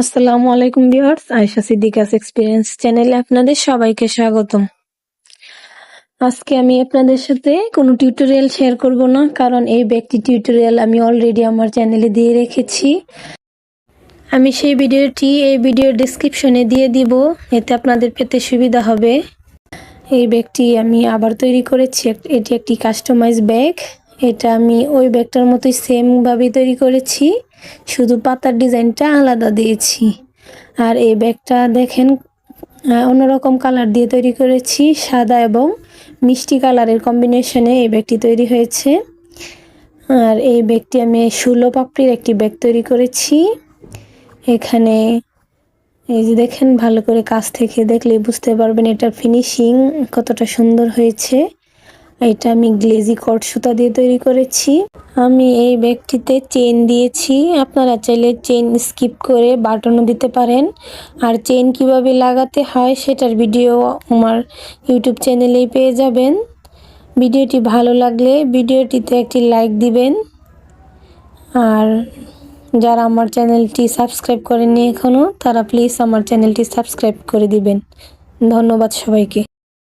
আসসালামু আলাইকুম viewers, Ayesha Siddiqa's experience চ্যানেলে আপনাদের সবাইকে স্বাগতম। আজকে আমি আপনাদের সাথে কোনো টিউটোরিয়াল শেয়ার করব না, কারণ এই ব্যক্তি টিউটোরিয়াল আমি অলরেডি আমার চ্যানেলে দিয়ে রেখেছি। আমি সেই ভিডিওটি এই ভিডিওর ডিসক্রিপশনে দিয়ে দিব, এতে আপনাদের পেতে সুবিধা হবে। এই ব্যাগটি আমি আবার তৈরি করেছি, এটি একটি কাস্টমাইজ ব্যাগ এটা আমি ওই ব্যাগটার মতোই সেমভাবে তৈরি করেছি, শুধু পাতার ডিজাইনটা আলাদা দিয়েছি। আর এই ব্যাগটা দেখেন অন্যরকম কালার দিয়ে তৈরি করেছি, সাদা এবং মিষ্টি কালারের কম্বিনেশনে এই ব্যাগটি তৈরি হয়েছে। আর এই ব্যাগটি আমি ষোলো পাপড়ির একটি ব্যাগ তৈরি করেছি। এখানে এই যে দেখেন, ভালো করে কাছ থেকে দেখলে বুঝতে পারবেন এটার ফিনিশিং কতটা সুন্দর হয়েছে। এটা আমি গ্লেজি কট সুতা দিয়ে তৈরি করেছি। আমি এই ব্যাগটিতে চেন দিয়েছি। আপনারা চাইলে চেন স্কিপ করে বাটনও দিতে পারেন। আর চেন কীভাবে লাগাতে হয় সেটার ভিডিও আমার ইউটিউব চ্যানেলেই পেয়ে যাবেন। ভিডিওটি ভালো লাগলে ভিডিওটিতে একটি লাইক দিবেন। আর যারা আমার চ্যানেলটি সাবস্ক্রাইব করেননি এখনও তারা প্লিজ আমার চ্যানেলটি সাবস্ক্রাইব করে দিবেন। ধন্যবাদ সবাইকে।